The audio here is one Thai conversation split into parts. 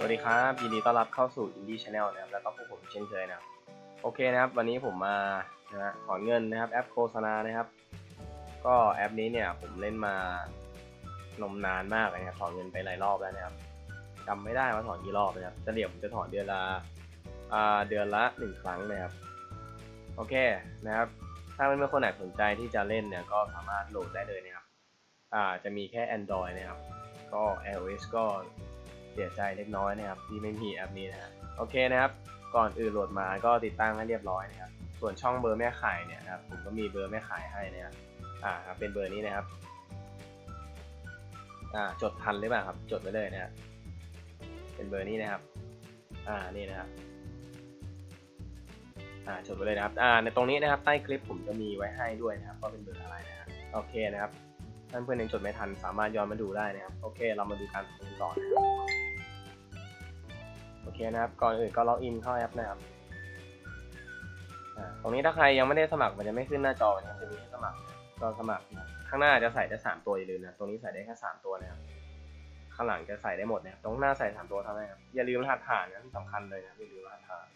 สวัสดีครับยินดีต้อนรับเข้าสู่ Indie Channel นะครับแล้วก็พวกผมเช่นเคยนะครับโอเคนะครับ วันนี้ผมมานะฮะถอนเงินนะครับแอปโฆษณานะครับ ก็แอปนี้เนี่ยผมเล่นมานมนานมากนะครับถอนเงินไปหลายรอบแล้วนะครับจำไม่ได้ว่าถอนกี่รอบนะครับเฉลี่ยผมจะถอนเดือนละอ่าเดือนละหนึ่งครั้งนะครับโอเคนะครับ ถ้าเพื่อนๆคนไหนสนใจที่จะเล่นเนี่ยก็สามารถโหลดได้เลยนะครับอ่าจะมีแค่ Android นะครับก็ iOS ก็ สียใจเล็กน้อยนะครับที่ไม่มีแอปนี้นะฮะโอเคนะครับ ก่อนอื่นโหลดมาก็ติดตั้งให้เรียบร้อยนะครับส่วนช่องเบอร์แม่ขายเนี่ยครับผมก็มีเบอร์แม่ขายให้นะครับอ่าครับเป็นเบอร์นี้นะครับอ่าจดทันหรือเปล่าครับ จดไว้เลยนะครับเป็นเบอร์นี้นะครับ อ่านี่นะครับอ่าจดไว้เลยนะครับอ่าในตรงนี้นะครับใต้คลิปผมจะมีไว้ให้ด้วยนะครับว่าเป็นเบอร์อะไรนะครับโอเคนะครับท่านเพื่อนยังจดไม่ทันสามารถย้อนมาดูได้นะครับ โอเค เรามาดูการทำกันก่อนะครับ เคนะครับ ก่อนอื่นก็ล็อกอินเข้าแอปนะครับตรงนี้ถ้าใครยังไม่ได้สมัครมันจะไม่ขึ้นหน้าจอนะครับจะมีให้สมัครนะครับก็สมัครข้างหน้าจะใส่ได้สามตัวอย่าลืมนะตรงนี้ใส่ได้แค่สามตัวนะครับข้างหลังจะใส่ได้หมดนะครับตรงหน้าใส่สามตัวเท่านั้นครับอย่าลืมรหัสผ่านนะที่สำคัญเลยนะอย่าลืมรหัสผ่าน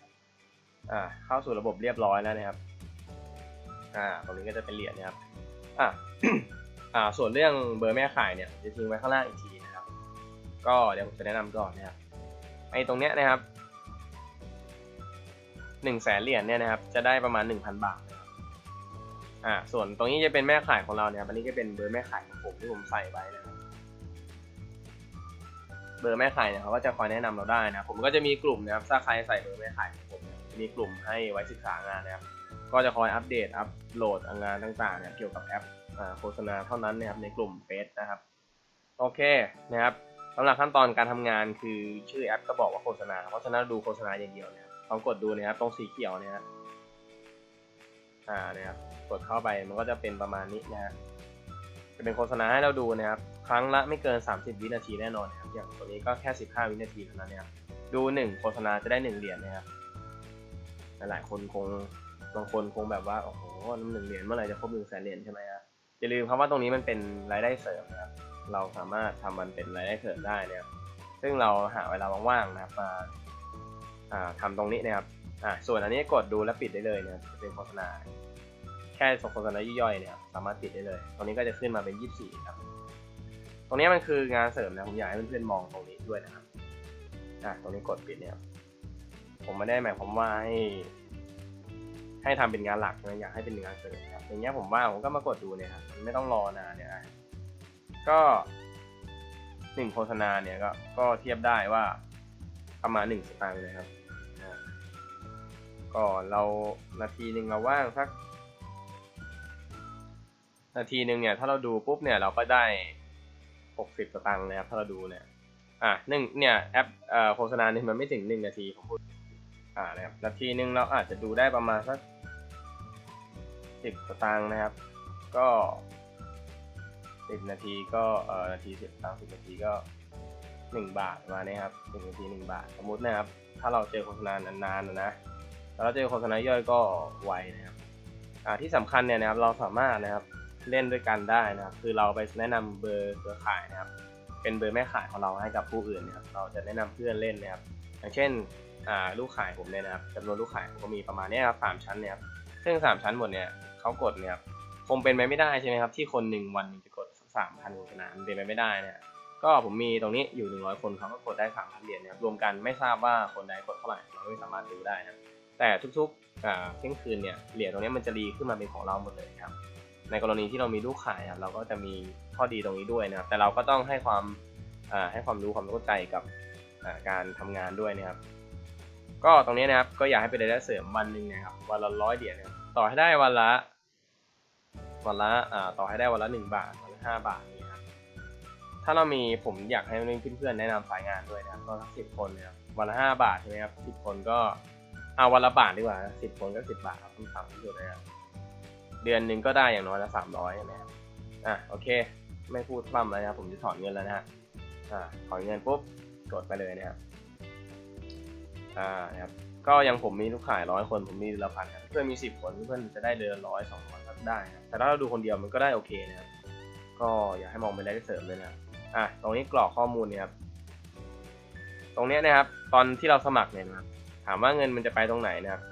อ่าเข้าสู่ระบบเรียบร้อยแล้วนะครับอ่าตรงนี้ก็จะเป็นเหรียญนะครับอ่าอ่าส่วนเรื่องเบอร์แม่ขายเนี่ยจะทิ้งไว้ข้างล่างอีกทีนะครับ ก็เดี๋ยวผมจะแนะนำก่อนนะครับ ไอ้ตรงเนี้ยนะครับหนึ่งแสนเหรียญเนี่ยนะครับจะได้ประมาณหนึ่งพันบาทนะครับอ่าส่วนตรงนี้จะเป็นแม่ขายของเราเนี่ยอันนี้ก็เป็นเบอร์แม่ขายของผมที่ผมใส่ไว้นะครับเบอร์แม่ขายเนี่ยเขาก็จะคอยแนะนำเราได้นะผมก็จะมีกลุ่มนะครับถ้าใครใส่เบอร์แม่ขายของผมเนี่ยมีกลุ่มให้ไว้ศึกษางานนะครับก็จะคอยอัปเดตอัปโหลดงานต่างๆเนี่ยเกี่ยวกับแอปอ่าโฆษณาเท่านั้นนะครับในกลุ่มเฟซนะครับโอเคนะครับ สำหรับขั้นตอนการทำงานคือชื่อแอปก็บอกว่าโฆษณา เพราะฉะนั้นดูโฆษณาอย่างเดียวเนี่ยลองกดดูนะครับตรงสีเขียวเนี่ยอ่านะครับกดเข้าไปมันก็จะเป็นประมาณนี้นะฮะจะเป็นโฆษณาให้เราดูนะครับครั้งละไม่เกิน 30 วินาทีแน่นอนนะครับอย่างตัวนี้ก็แค่ 15 วินาทีเท่านั้นนะครับดูหนึ่งโฆษณาจะได้หนึ่งเหรียญนะครับหลายคนคงบางคนคงแบบว่าโอ้โหหนึ่งเหรียญเมื่อไหร่จะครบหนึ่งแสนเหรียญใช่ไหมฮะอย่าลืมครับว่าตรงนี้มันเป็นรายได้เสริมนะครับ เราสามารถทำมันเป็นรายได้เสริมได้นะครับซึ่งเราหาเวลาว่างๆนะครับมาอ่าทำตรงนี้นะครับอ่าส่วนอันนี้กดดูและปิดได้เลยนะครับจะเป็นโฆษณาแค่ส่งโฆษณาย่อยๆเนี่ยสามารถปิดได้เลย ตรงนี้ก็จะขึ้นมาเป็น 24ครับตรงนี้มันคืองานเสริมนะผมอยากให้เพื่อนๆมองตรงนี้ด้วยนะครับอ่าตรงนี้กดปิดเนี่ยผมไม่ได้หมายความว่าให้ให้ทำเป็นงานหลักนะอยากให้เป็นงานเสริมนะครับอย่างเงี้ยผมว่าผมก็มากดดูเนี่ยครับมันไม่ต้องรอนานเนี่ย ก็หนึ่งโฆษณาเนี่ยก็ก็เทียบได้ว่าประมาณหนึ่งสตางค์นะครับก็เรานาทีหนึ่งเราว่างสัก นาทีหนึ่งเนี่ยถ้าเราดูปุ๊บเนี่ยเราก็ได้หกสิบสตางค์นะครับถ้าเราดูเนี่ยอะหนึ่งเนี่ยแอปเอ่อโฆษณาเนี่ยมันไม่ถึงหนึ่งนาทีผมพูดอ่านะครับนาทีหนึ่งเราอาจจะดูได้ประมาณสักสิบสตางค์นะครับ ก็ สิบนาทีก็เอ่อนาทีสิบสามสิบนาทีก็หนึ่งบาทมาณนี้ครับหนึ่งนาทีหนึ่งบาท สมมุตินะครับ ถ้าเราเจอโฆษณานานๆนะนะแล้วเราเจอโฆษณาย่อยก็ไวนะครับอ่าที่สำคัญเนี่ยนะครับเราสามารถนะครับเล่นด้วยกันได้นะครับ คือเราไปแนะนำเบอร์เครือข่ายนะครับ เป็นเบอร์แม่ขายของเราให้กับผู้อื่นนะครับ เราจะแนะนำเพื่อนเล่นนะครับ อย่างเช่นอ่าลูกขายผมเนี่ยนะครับจำนวนลูกขายผมก็มีประมาณนี้ครับสามชั้นเนี่ยครับซึ่งสามชั้นหมดเนี่ยเขากดเนี่ยครับคงเป็นไปไม่ได้ใช่ไหมครับที่คนหนึ่งวันจะ สามพันโฆษณามเป็นไปไม่ได้เนี่ยก็ผมมีตรงนี้อยู่หนึ่งร้อยคนเขาก็กดได้สามพันเหรียญนะครับรวมกันไม่ทราบว่าคนใดกดเท่าไหร่เราไม่สามารถดูได้นะครับแต่ทุกๆอ่าเที่ยงคืนเนี่ยเหรียญตรงนี้มันจะรีขึ้นมาเป็นของเราหมดเลยครับในกรณีที่เรามีลูกขายเราก็จะมีข้อดีตรงนี้ด้วยนะครับแต่เราก็ต้องให้ความให้ความรู้ความเข้าใจกับการทำงานด้วยนะครับ ก็ตรงนี้นะครับก็อยากให้เป็นรายได้เสริมวันหนึ่งนะครับวันละร้อยเหรียญต่อให้ได้วันละวันละต่อให้ได้วันละหนึ่งบาท ห้าบาทนี่ครับถ้าเรามีผมอยากให้เพื่อนๆแนะนำสายงานด้วยนะครับก็สักสิบคนเนะครับวันละห้าบาทใช่ไหมครับสิบคนก็เอาวันละบาทดีกว่าสิบคนก็สิบบาทครับคำถามที่สุดนะครับเดือนหนึ่งก็ได้อย่างน้อยละสามร้อยนะครับอะโอเค ไม่พูดพร่ำแล้วนะครับผมจะถอนเงินแล้วนะฮะอ่าถอนเงินปุ๊บกดไปเลยนะครับอ่านะครับก็ยังผมมีลูกขายร้อยคนผมมีละพันครับเพื่อนมีสิบคนเพื่อนจะได้เดือนร้อยสองร้อยก็ได้นะครับแต่ถ้าเราดูคนเดียวมันก็ได้โอเคนะครับ ก็อยากให้มองเป็นรายได้เสริมเลยนะครับอะตรงนี้กรอกข้อมูลเนี่ยครับตรงนี้นะครับ ตอนที่เราสมัครเนี่ยนะครับถามว่าเงินมันจะไปตรงไหนนะครับ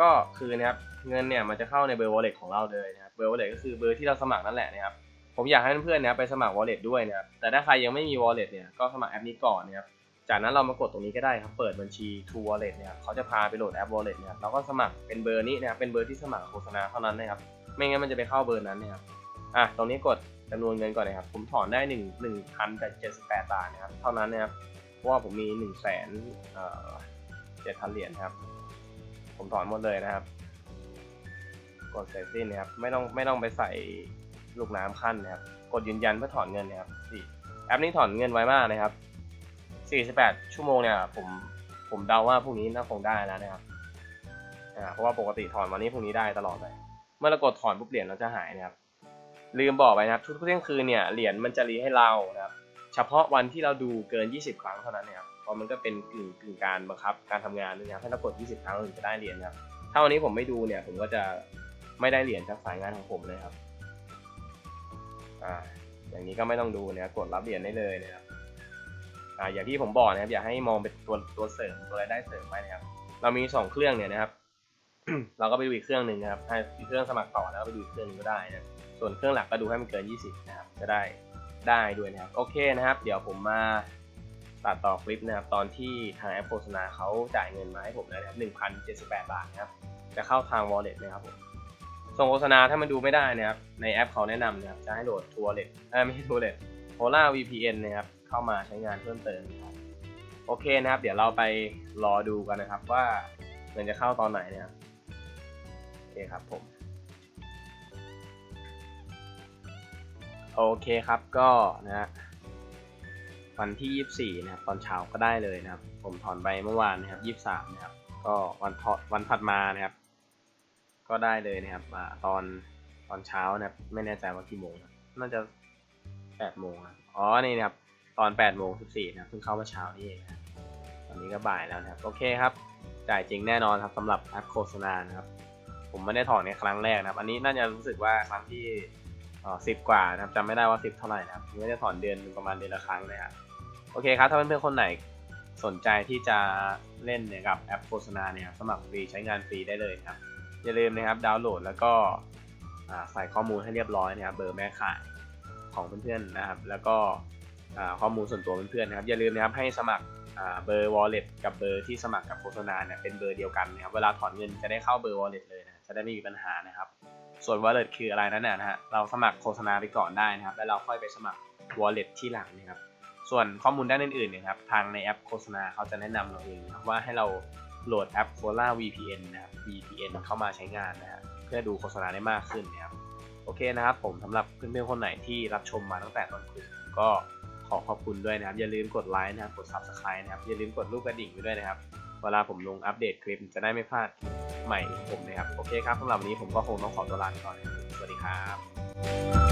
ก็คือนะครับเงินเนี่ยมันจะเข้าในเบอร์ wallet ของเราเลยนะครับเบอร์ wallet ก็คือเบอร์ที่เราสมัครนั่นแหละนะครับผมอยากให้เพื่อนๆนะครับไปสมัคร wallet ด้วยนะครับแต่ถ้าใครยังไม่มี wallet เนี่ยก็สมัครแอปนี้ก่อนนะครับจากนั้นเรามากดตรงนี้ก็ได้ครับเปิดบัญชี True Wallet เนี่ยเขาจะพาไปโหลดแอป wallet เนี่ยเราก็สมัครเป็นเบอร์นี้นะครับเป็นเบอร์ที่สมัครโฆษณาเท่านั้นนะครับไม่งั้นมันจะไปเข้าเบอร์นั้นนี่ยครับ อะตรงนี้กดจำนวนเงินก่อนนะครับ ผมถอนได้หนึ่งหนึ่งพันแปดเจ็ดสิบแปดบาทนะครับ เท่านั้นนะครับ เพราะว่าผมมีหนึ่งแสนเอ่อเจ็ดพันเหรียญครับ ผมถอนหมดเลยนะครับ กดเสร็จสิ้นนะครับ ไม่ต้องไม่ต้องไปใส่ลูกน้ำขั้นนะครับ กดยืนยันเพื่อถอนเงินนะครับนี่แอปนี้ถอนเงินไวมากนะครับ 48 ชั่วโมงเนี่ยผมผมเดาว่าพรุ่งนี้น่าคงได้แล้วนะครับอ่าเพราะว่าปกติถอนวันนี้พรุ่งนี้ได้ตลอดเลย เมื่อเรากดถอนปุ๊บเหรียญเราจะหายนะครับ ลืมบอกไปนะครับทุกเที่ยงคืนเนี่ยเหรียญมันจะรีให้เรานะครับเฉพาะวันที่เราดูเกิน 20 ครั้งเท่านั้นนะครับเพราะมันก็เป็นกึ่งกึ่งการบังคับการทำงานด้วยนะครับให้เรากด 20 ครั้งเราถึงจะได้เหรียญนะครับถ้าวันนี้ผมไม่ดูเนี่ยผมก็จะไม่ได้เหรียญจากสายงานของผมเลยครับอ่าอย่างนี้ก็ไม่ต้องดูนะครับกดรับเหรียญได้เลยนะครับอ่าอย่างที่ผมบอกนะครับอย่าให้มองเป็นตัวตัวเสริมตัวรายได้เสริมไว้นะครับเรามีสองเครื่องเนี่ยนะครับ เราก็ไปดูอีกเครื่องหนึ่งนะครับให้เครื่องสมัครต่อแล้วก็ไปดูอีกเครื่องหนึงก็ได้นะส่วนเครื่องหลักก็ดูให้มันเกิน 20 นะครับ จะได้ได้ด้วยนะครับโอเคนะครับ เดี๋ยวผมมาตัดต่อคลิปนะครับ ตอนที่ทางแอปโฆษณาเขาจ่ายเงินมาให้ผมแล้วนะครับ1,078 บาทนะครับ จะเข้าทาง wallet นะครับผมส่งโฆษณาถ้ามันดูไม่ได้นะครับ ในแอปเขาแนะนำนะครับ จะให้โหลด True Wallet เออไม่ใช่ True Wallet Polar VPN นะครับ เข้ามาใช้งานเพิ่มเติมนะครับโอเคนะครับ เดี๋ยวเราไปรอดูกันนะครับว่าเงินจะเข้าตอนไหนนะครับ คครับผม โอเคครับก็นะฮะวันที่ 24 นะครับตอนเช้าก็ได้เลยนะครับ ผมถอนไปเมื่อวานนะครับ 23 นะครับ ก็วันทอวันถัดมานะครับ ก็ได้เลยนะครับอตอนตอนเช้านะครับ ไม่แน่ใจว่ากี่โมงนะน่าจะ 8 โมงนะอ๋อนี่นะครับ ตอน 8 โมง 14 นะครับเพิ่งเข้ามาเช้านี่เองนะตอนนี้ก็บ่ายแล้วนะครับ โอเคครับ จ่ายจริงแน่นอนครับสำหรับแอปโฆษณานะครับ ผมไม่ได้ถอนในครั้งแรกนะครับ อันนี้น่าจะรู้สึกว่าครั้งที่สิบกว่านะครับจำไม่ได้ว่าสิบเท่าไหร่นะครับไม่ได้ถอนเดือนประมาณเดือนละครั้งนะครับโอเคครับ ถ้าเพื่อนๆคนไหนสนใจที่จะเล่นเนี่ยกับแอปโฆษณาเนี่ยสมัครฟรีใช้งานฟรีได้เลยครับ อย่าลืมนะครับดาวน์โหลดแล้วก็ใส่ข้อมูลให้เรียบร้อยนะครับเบอร์แม่ขายของเพื่อนๆนะครับ แล้วก็ข้อมูลส่วนตัวเพื่อนๆนะครับ อย่าลืมนะครับให้สมัครเบอร์ wallet กับเบอร์ที่สมัครกับโฆษณาเนี่ยเป็นเบอร์เดียวกันนะครับ เวลาถอนเงินจะได้เข้าเบอร์ wallet เลยนะ จะได้ไม่มีปัญหานะครับ ส่วน wallet คืออะไรนั้นนะฮะเราสมัครโฆษณาไปก่อนได้นะครับ แล้วเราค่อยไปสมัคร wallet ที่หลังนะครับ ส่วนข้อมูลด้านอื่นๆเนี่ยครับทางในแอปโฆษณาเขาจะแนะนำเราเองว่าให้เราโหลดแอป Cola VPN นะครับ VPN เข้ามาใช้งานนะฮะเพื่อดูโฆษณาได้มากขึ้นนะครับโอเคนะครับ ผมสำหรับเพื่อนๆคนไหนที่รับชมมาตั้งแต่ตอนคลิปก็ขอขอบคุณด้วยนะครับ อย่าลืมกดไลค์นะครับ กด Subscribe นะครับ อย่าลืมกดรูปกระดิ่งไว้ด้วยนะครับ เวลาผมลงอัปเดตคลิปจะได้ไม่พลาด ใหม่ของผมนะครับ โอเคครับสำหรับวันนี้ผมก็คงต้องขอตัวลาไปก่อน สวัสดีครับ